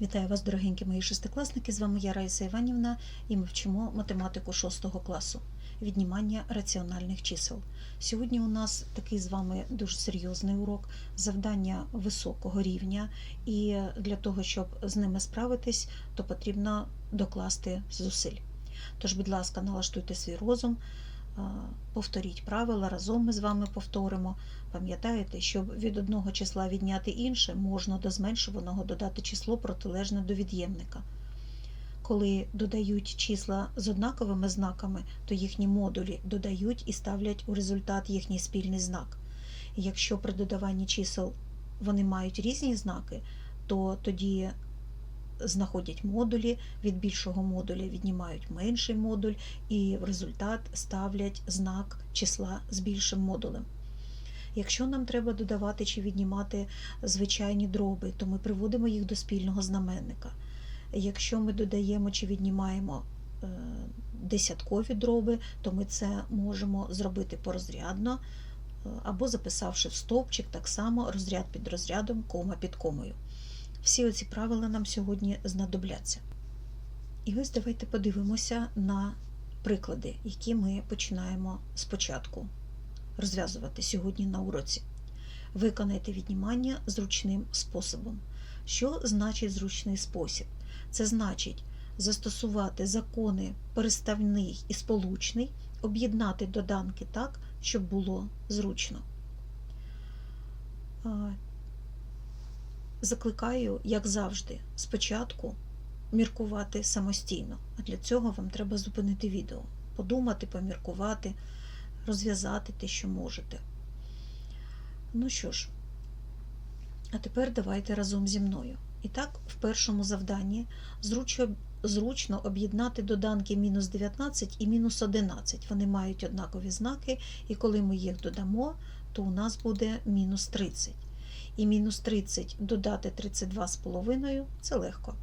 Вітаю вас, дорогенькі мої шестикласники. З вами я Раїса Іванівна, і ми вчимо математику 6 класу віднімання раціональних чисел. Сьогодні у нас такий з вами дуже серйозний урок, завдання високого рівня, і для того, щоб з ними справитись, то потрібно докласти зусиль. Тож, будь ласка, налаштуйте свій розум, повторіть правила, разом ми з вами повторимо. Пам'ятаєте, щоб від одного числа відняти інше, можна до зменшуваного додати число протилежне до від'ємника. Коли додають числа з однаковими знаками, то їхні модулі додають і ставлять у результат їхній спільний знак. Якщо при додаванні чисел вони мають різні знаки, то тоді знаходять модулі, від більшого модуля віднімають менший модуль, і в результат ставлять знак числа з більшим модулем. Якщо нам треба додавати чи віднімати звичайні дроби, то ми приводимо їх до спільного знаменника. Якщо ми додаємо чи віднімаємо е, десяткові дроби, то ми це можемо зробити порозрядно е, або записавши в стовпчик так само розряд під розрядом, кома під комою. Всі оці правила нам сьогодні знадобляться. І ось давайте подивимося на приклади, які ми починаємо спочатку розв'язувати сьогодні на уроці. Виконайте віднімання зручним способом. Що значить зручний спосіб? Це значить застосувати закони переставний і сполучний, об'єднати доданки так, щоб було зручно. Закликаю, як завжди, спочатку міркувати самостійно. А для цього вам треба зупинити відео, подумати, поміркувати розв'язати те, що можете. Ну що ж, а тепер давайте разом зі мною. І так, в першому завданні зручно об'єднати доданки мінус 19 і мінус 11. Вони мають однакові знаки, і коли ми їх додамо, то у нас буде мінус 30. І мінус 30 додати 32,5 це легко.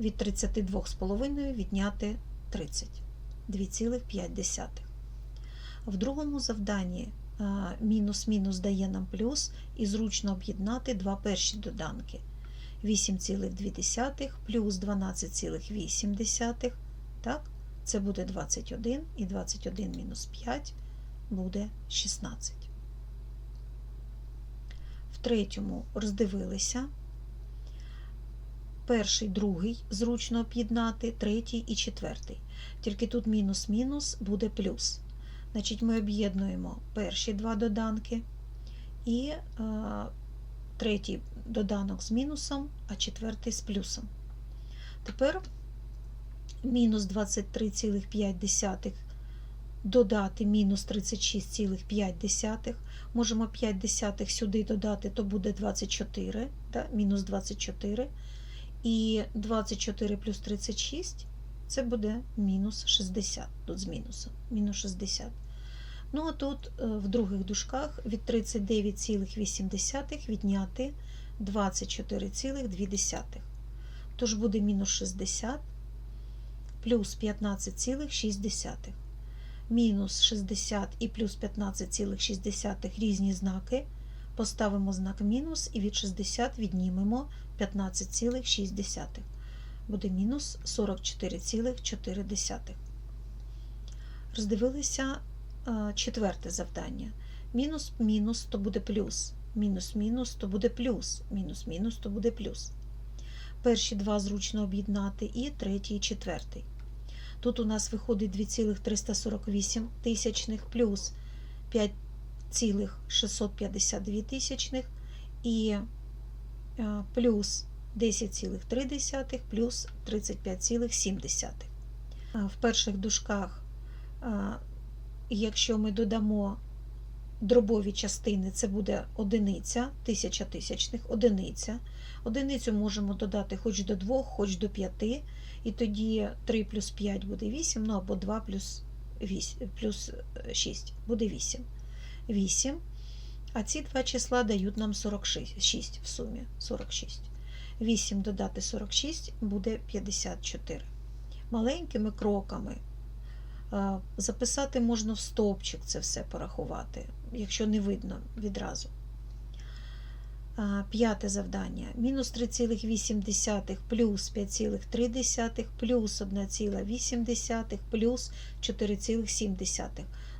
Від 32,5 відняти 30. 2,5. В другому завданні мінус-мінус дає нам плюс і зручно об'єднати два перші доданки. 8,2 плюс 12,8. Так? Це буде 21 і 21 мінус 5 буде 16. Третьому роздивилися. Перший, другий зручно об'єднати, третій і четвертий. Тільки тут мінус-мінус буде плюс. Значить, ми об'єднуємо перші два доданки і е, третій доданок з мінусом, а четвертий з плюсом. Тепер мінус 23,5 додати мінус 36,5. Можемо 5 десятих сюди додати, то буде 24, да? мінус 24. І 24 плюс 36 це буде мінус 60 тут з мінусом. Мінус 60. Ну, а тут в других дужках від 39,8 відняти 24,2. Тож буде мінус 60 плюс 15,6. Мінус 60 і плюс 15,6 різні знаки. Поставимо знак мінус і від 60 віднімемо 15,6 буде мінус 44,4. Роздивилися четверте завдання. Мінус мінус то буде плюс. Мінус мінус то буде плюс. Мінус мінус то буде плюс. Перші два зручно об'єднати і третій, і четвертий. Тут у нас виходить 2,348 тисячних плюс 5,652 тисячних і плюс 10,3 плюс 35,7. В перших дужках, якщо ми додамо дробові частини, це буде одиниця, тисяча тисячних, одиниця. Одиницю можемо додати хоч до 2, хоч до 5, і тоді 3 плюс 5 буде 8, ну або 2 плюс 8, плюс 6 буде 8. 8. А ці два числа дають нам 46 в сумі. 46. 8 додати 46 буде 54. Маленькими кроками записати можна в стовпчик це все порахувати, якщо не видно відразу. П'яте завдання. Мінус 3,8 плюс 5,3 плюс 1,8 плюс 4,7.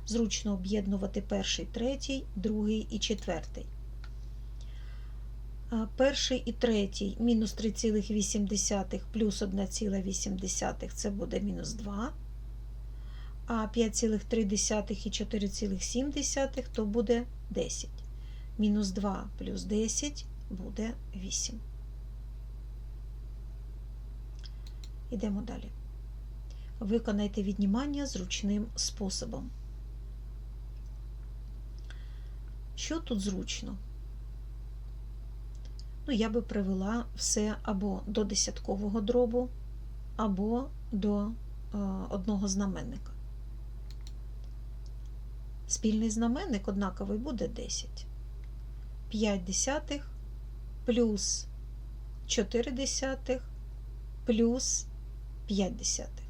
Зручно об'єднувати перший, третій, другий і четвертий. Перший і третій мінус 3,8 плюс 1,8 це буде мінус 2. А 5,3 і 4,7 то буде 10. Мінус 2 плюс 10 буде 8. Ідемо далі. Виконайте віднімання зручним способом. Що тут зручно? Ну, я би привела все або до десяткового дробу, або до е, одного знаменника. Спільний знаменник однаковий буде 10. 5 десятих плюс 4 десятих плюс 5 десятих.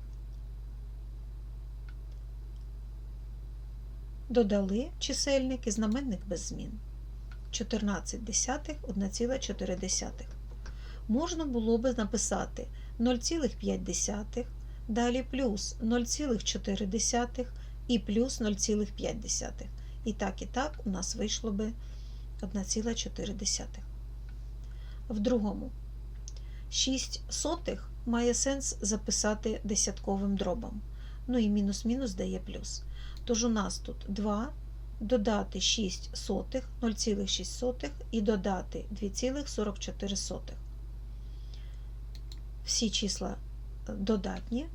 Додали чисельник і знаменник без змін. 14 десятих 1,4. Можна було би написати 0,5, далі плюс 0,4 і плюс 0,5. І так, і так у нас вийшло би 1,4. В другому 6 сотих має сенс записати десятковим дробом. Ну і мінус-мінус дає плюс. Тож у нас тут 2 додати 6 сотих, 0,6 сотих і додати 2,44 сотих. Всі числа додатні,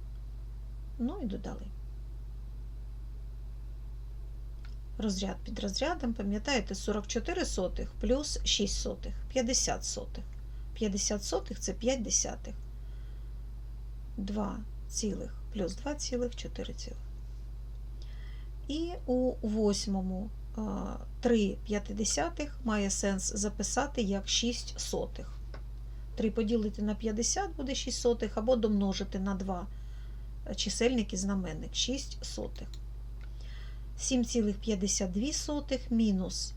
ну і додали. Розряд під розрядом, пам'ятаєте, 44 сотих плюс 6 сотих, 50 сотих. 50 сотих це 5 десятих. 2 цілих плюс 2 цілих 4 цілих. І у восьмому 3 п'ятидесятих має сенс записати як 6 сотих. 3 поділити на 50 буде 6 сотих, або домножити на 2 чисельник і знаменник 6 сотих. 7,52 мінус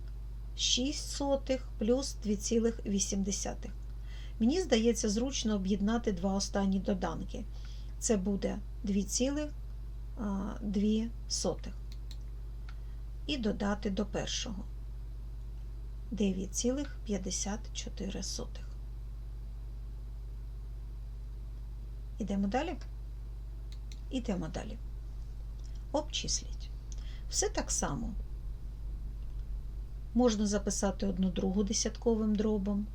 6 сотих плюс 2,8. Мені здається, зручно об'єднати два останні доданки. Це буде 2,2 сотих. І додати до першого 9,54. Ідемо далі? Ідемо далі. Обчисліть. Все так само. Можна записати одну другу десятковим дробом.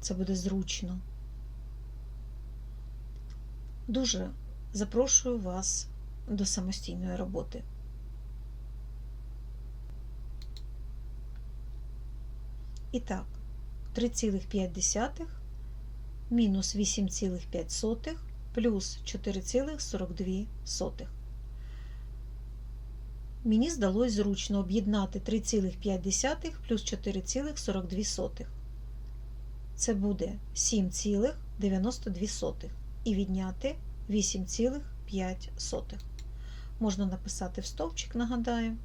Це буде зручно. Дуже запрошую вас до самостійної роботи. І так, 3,5 мінус 8,5 плюс 4,42. Мені здалось зручно об'єднати 3,5 плюс 4,42. Це буде 7,92 і відняти 8,5. Можна написати в стовпчик, нагадаю,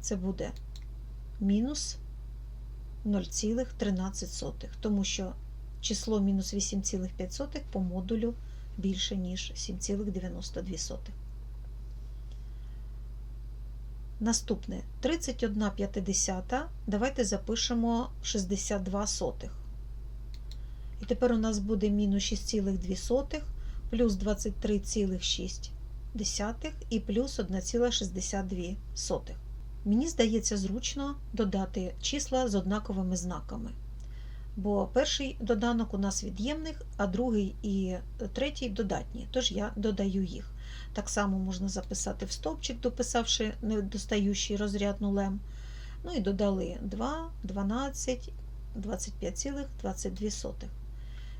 це буде мінус 0,13, тому що число мінус 8,5 по модулю більше, ніж 7,92. Наступне 31,50. Давайте запишемо 62 сотих. І тепер у нас буде мінус 6,2 плюс 23,6 і плюс 1,62. Мені здається, зручно додати числа з однаковими знаками. Бо перший доданок у нас від'ємних, а другий і третій додатні, тож я додаю їх. Так само можна записати в стовпчик, дописавши недостаючий розряд нулем. Ну і додали 2, 12, 25,22.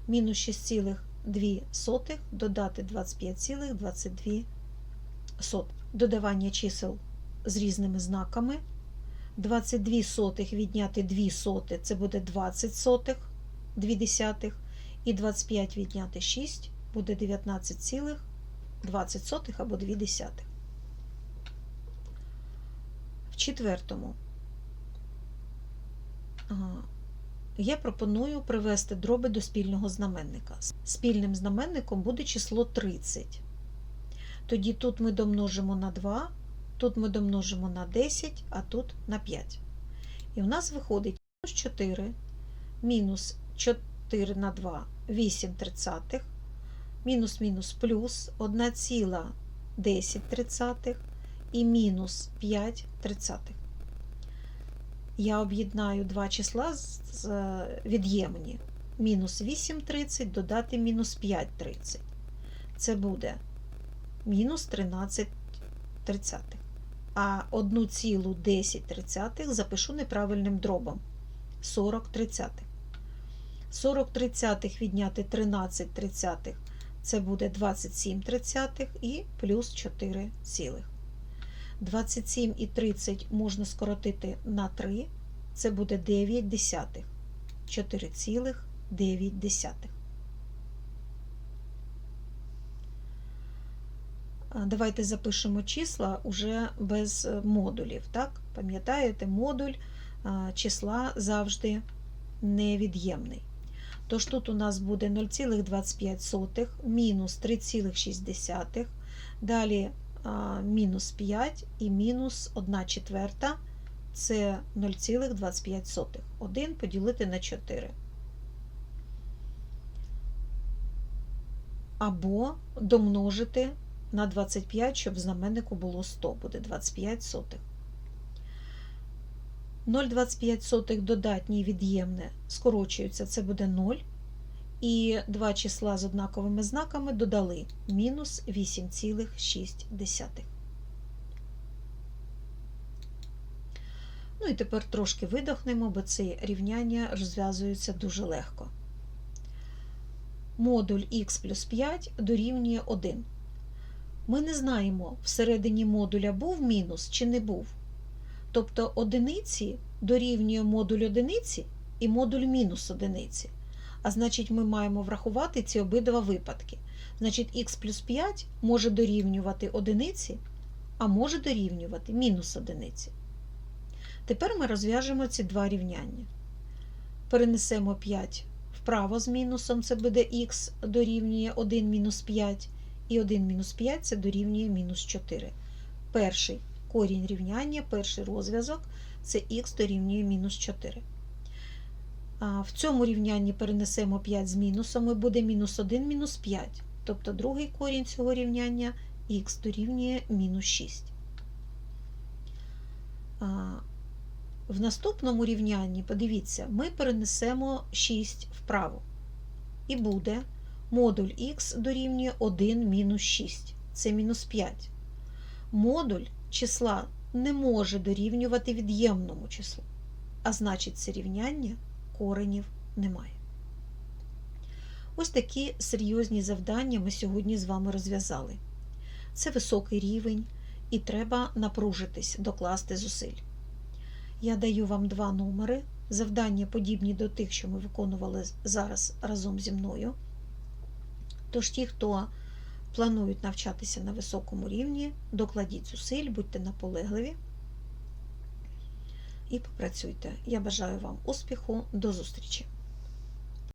Мінус 6,2 додати 25,22. Додавання чисел з різними знаками. 22 сотих відняти 2 соти це буде 20 сотих, 2 десятих. І 25 відняти 6 буде 19,20 сотих або 2 десятих. В четвертому Я пропоную привести дроби до спільного знаменника. Спільним знаменником буде число 30. Тоді тут ми домножимо на 2, тут ми домножимо на 10, а тут на 5. І в нас виходить мінус 4, мінус 4 на 2 8 тридцятих, мінус мінус плюс 1,10 і мінус 5 тридцятих. Я об'єднаю два числа з- з від'ємні. Мінус 8,30 додати мінус 5,30. Це буде мінус 13 тридцятих. А 1,10 тридцятих запишу неправильним дробом. 40 тридцятих. 40 тридцятих відняти 13 тридцятих це буде 27 тридцятих і плюс 4 цілих. 27 і 30 можна скоротити на 3, це буде 9 десятих. 4,9 десятих. Давайте запишемо числа уже без е, модулів. Так? Пам'ятаєте, модуль числа завжди невід'ємний. Тож тут у нас буде 0,25 мінус 3,6, далі мінус 5 і мінус 1 четверта це 0,25. 1 поділити на 4. Або домножити на 25, щоб знаменнику було 100, буде 25 сотих. 0,25 сотих додатнє і від'ємне скорочуються, це буде 0. І два числа з однаковими знаками додали мінус 8,6. Ну і тепер трошки видохнемо, бо ці рівняння розв'язуються дуже легко. Модуль х плюс 5 дорівнює 1. Ми не знаємо, всередині модуля був мінус чи не був. Тобто одиниці дорівнює модуль одиниці і модуль мінус одиниці. А значить, ми маємо врахувати ці обидва випадки. Значить, х плюс 5 може дорівнювати одиниці, а може дорівнювати мінус одиниці. Тепер ми розв'яжемо ці два рівняння. Перенесемо 5 вправо з мінусом, це буде х дорівнює 1 мінус 5, і 1 мінус 5 це дорівнює мінус 4. Перший корінь рівняння, перший розв'язок це х дорівнює мінус 4. В цьому рівнянні перенесемо 5 з мінусом і буде мінус 1 мінус 5. Тобто другий корінь цього рівняння х дорівнює мінус 6. В наступному рівнянні, подивіться, ми перенесемо 6 вправо. І буде модуль х дорівнює 1 мінус 6. Це мінус 5. Модуль числа не може дорівнювати від'ємному числу. А значить, це рівняння коренів немає. Ось такі серйозні завдання ми сьогодні з вами розв'язали. Це високий рівень, і треба напружитись, докласти зусиль. Я даю вам два номери. Завдання подібні до тих, що ми виконували зараз разом зі мною. Тож ті, хто планують навчатися на високому рівні, докладіть зусиль, будьте наполегливі і попрацюйте. Я бажаю вам успіху, до зустрічі!